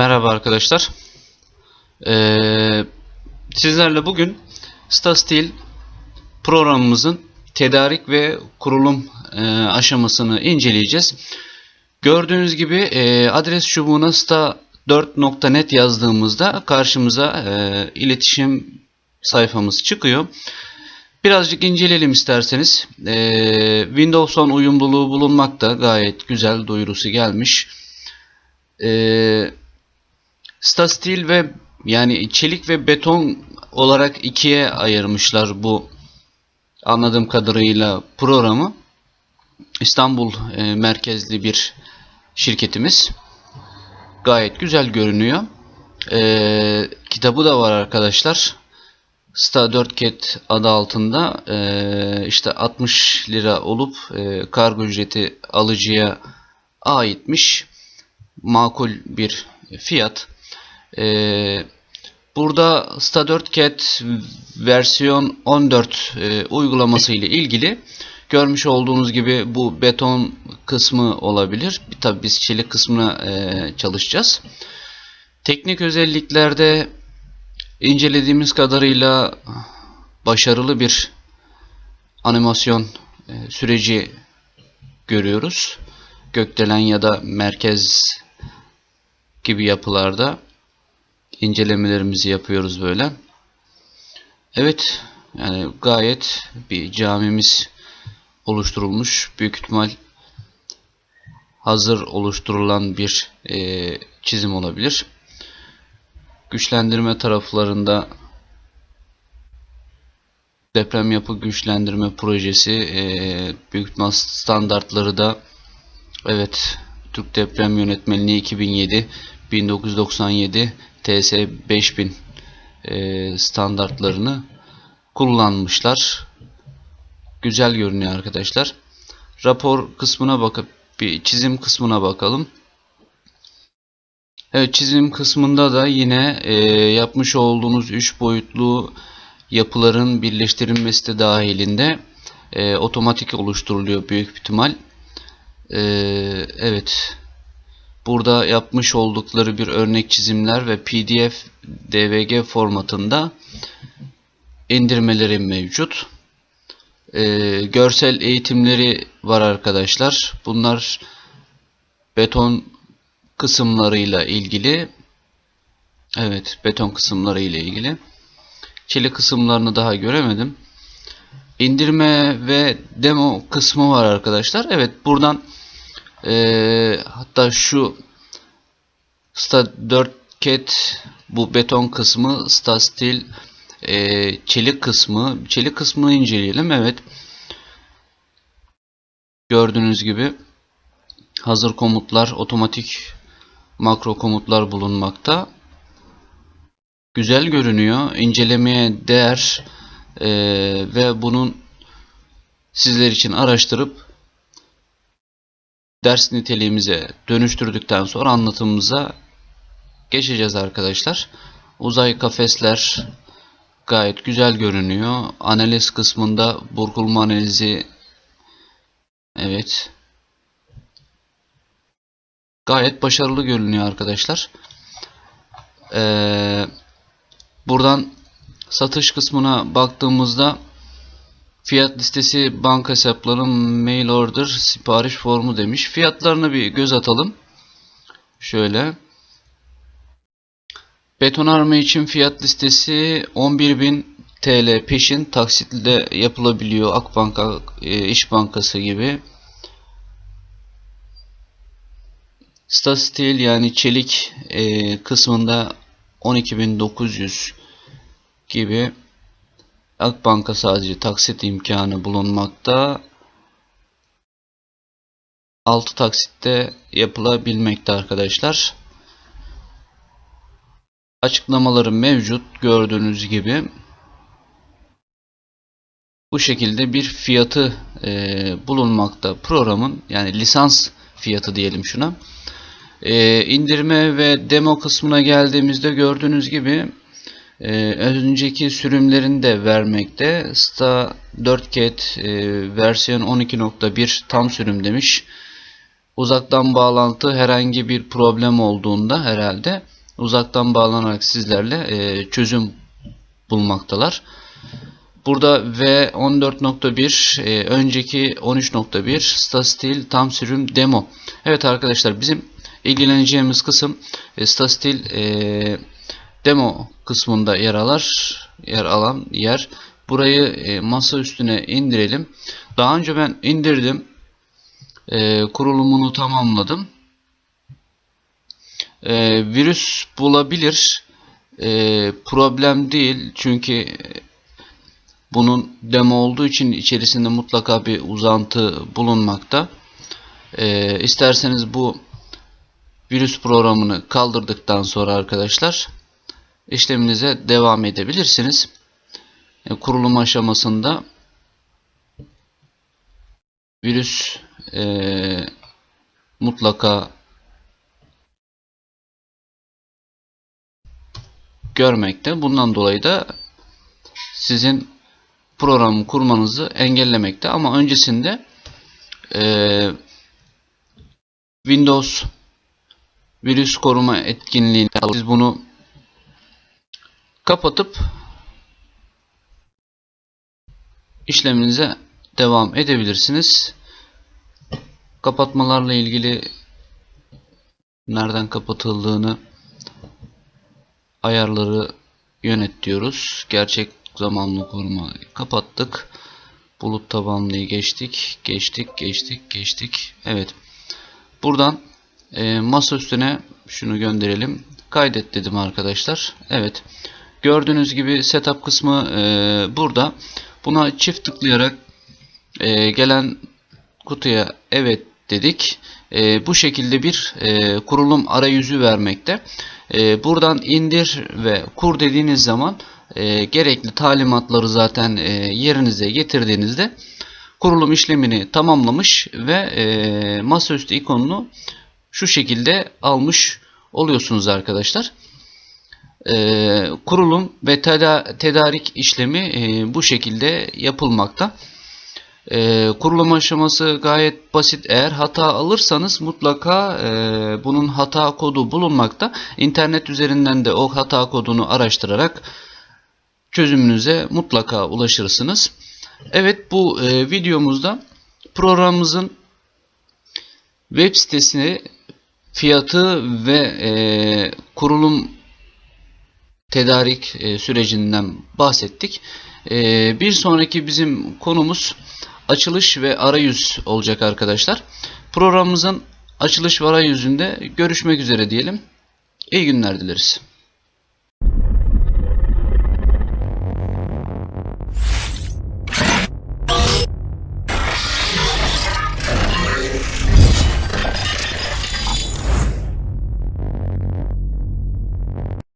Merhaba arkadaşlar. Ee, sizlerle bugün StaSteel programımızın tedarik ve kurulum e, aşamasını inceleyeceğiz. Gördüğünüz gibi e, adres çubuğuna sta4.net yazdığımızda karşımıza e, iletişim sayfamız çıkıyor. Birazcık inceleyelim isterseniz. Ee, Windows 10 uyumluluğu bulunmakta. Gayet güzel duyurusu gelmiş. Ee, Steel ve yani çelik ve beton olarak ikiye ayırmışlar bu anladığım kadarıyla programı. İstanbul e, merkezli bir şirketimiz. Gayet güzel görünüyor. Ee, kitabı da var arkadaşlar. Sta 4 Cat adı altında e, işte 60 lira olup e, kargo ücreti alıcıya aitmiş. Makul bir fiyat. E, burada Sta 4 Cat versiyon 14 e, uygulaması ile ilgili görmüş olduğunuz gibi bu beton kısmı olabilir. Tabi biz çelik kısmına e, çalışacağız. Teknik özelliklerde İncelediğimiz kadarıyla başarılı bir animasyon e, süreci görüyoruz. Gökdelen ya da merkez gibi yapılarda incelemelerimizi yapıyoruz böyle. Evet yani gayet bir camimiz oluşturulmuş. Büyük ihtimal hazır oluşturulan bir e, çizim olabilir güçlendirme taraflarında deprem yapı güçlendirme projesi e, büyük ihtimal standartları da evet Türk Deprem Yönetmeliği 2007 1997 TS 5000 e, standartlarını kullanmışlar. Güzel görünüyor arkadaşlar. Rapor kısmına bakıp bir çizim kısmına bakalım. Evet çizim kısmında da yine e, yapmış olduğunuz 3 boyutlu yapıların birleştirilmesi de dahilinde e, otomatik oluşturuluyor büyük ihtimal. E, evet. Burada yapmış oldukları bir örnek çizimler ve PDF, DVG formatında indirmeleri mevcut. E, görsel eğitimleri var arkadaşlar. Bunlar beton kısımlarıyla ilgili evet beton kısımları ile ilgili çelik kısımlarını daha göremedim indirme ve demo kısmı var arkadaşlar evet buradan e, hatta şu Sta 4 cat bu beton kısmı Sta Steel e, çelik kısmı çelik kısmını inceleyelim evet gördüğünüz gibi hazır komutlar otomatik makro komutlar bulunmakta. Güzel görünüyor. İncelemeye değer e, ve bunun sizler için araştırıp ders niteliğimize dönüştürdükten sonra anlatımımıza geçeceğiz arkadaşlar. Uzay kafesler gayet güzel görünüyor. Analiz kısmında burkulma analizi evet gayet başarılı görünüyor arkadaşlar. Ee, buradan satış kısmına baktığımızda fiyat listesi banka hesapları mail order sipariş formu demiş. Fiyatlarına bir göz atalım. Şöyle. Betonarme için fiyat listesi 11.000 TL peşin taksitle yapılabiliyor. Akbanka, e, İş Bankası gibi. Steel yani çelik e, kısmında 12.900 gibi Akbank'a sadece taksit imkanı bulunmakta. 6 taksitte yapılabilmekte arkadaşlar. Açıklamaları mevcut gördüğünüz gibi. Bu şekilde bir fiyatı e, bulunmakta programın yani lisans fiyatı diyelim şuna. E, indirme ve demo kısmına geldiğimizde gördüğünüz gibi e, önceki sürümlerini de vermekte. Sta 4 Cat e, versiyon 12.1 tam sürüm demiş. uzaktan bağlantı herhangi bir problem olduğunda herhalde uzaktan bağlanarak sizlerle e, çözüm bulmaktalar. Burada V14.1 e, önceki 13.1 Statstil tam sürüm demo. Evet arkadaşlar bizim ilgileneceğimiz kısım e, Statstil e, demo kısmında yer alır. Yer alan yer. Burayı e, masa üstüne indirelim. Daha önce ben indirdim. E, kurulumunu tamamladım. E, virüs bulabilir. E, problem değil. Çünkü bunun demo olduğu için içerisinde mutlaka bir uzantı bulunmakta. E, isterseniz bu virüs programını kaldırdıktan sonra arkadaşlar işleminize devam edebilirsiniz. E, kurulum aşamasında virüs e, mutlaka görmekte. Bundan dolayı da sizin programı kurmanızı engellemekte. Ama öncesinde e, Windows virüs koruma etkinliğini siz bunu kapatıp işleminize devam edebilirsiniz. Kapatmalarla ilgili nereden kapatıldığını ayarları yönet diyoruz. Gerçek zamanlı koruma kapattık. Bulut tabanlıyı geçtik. Geçtik, geçtik, geçtik. Evet. Buradan e, masa üstüne şunu gönderelim. Kaydet dedim arkadaşlar. Evet. Gördüğünüz gibi setup kısmı e, burada. Buna çift tıklayarak e, gelen kutuya evet dedik. E, bu şekilde bir e, kurulum arayüzü vermekte. E, buradan indir ve kur dediğiniz zaman e, gerekli talimatları zaten e, yerinize getirdiğinizde kurulum işlemini tamamlamış ve e, masaüstü ikonunu şu şekilde almış oluyorsunuz arkadaşlar. E, kurulum ve teda tedarik işlemi e, bu şekilde yapılmakta. E, kurulum aşaması gayet basit. Eğer hata alırsanız mutlaka bunun hata kodu bulunmakta. İnternet üzerinden de o hata kodunu araştırarak çözümünüze mutlaka ulaşırsınız. Evet bu videomuzda programımızın web sitesini fiyatı ve kurulum tedarik e, sürecinden bahsettik. E, bir sonraki bizim konumuz açılış ve arayüz olacak arkadaşlar. Programımızın açılış ve arayüzünde görüşmek üzere diyelim. İyi günler dileriz.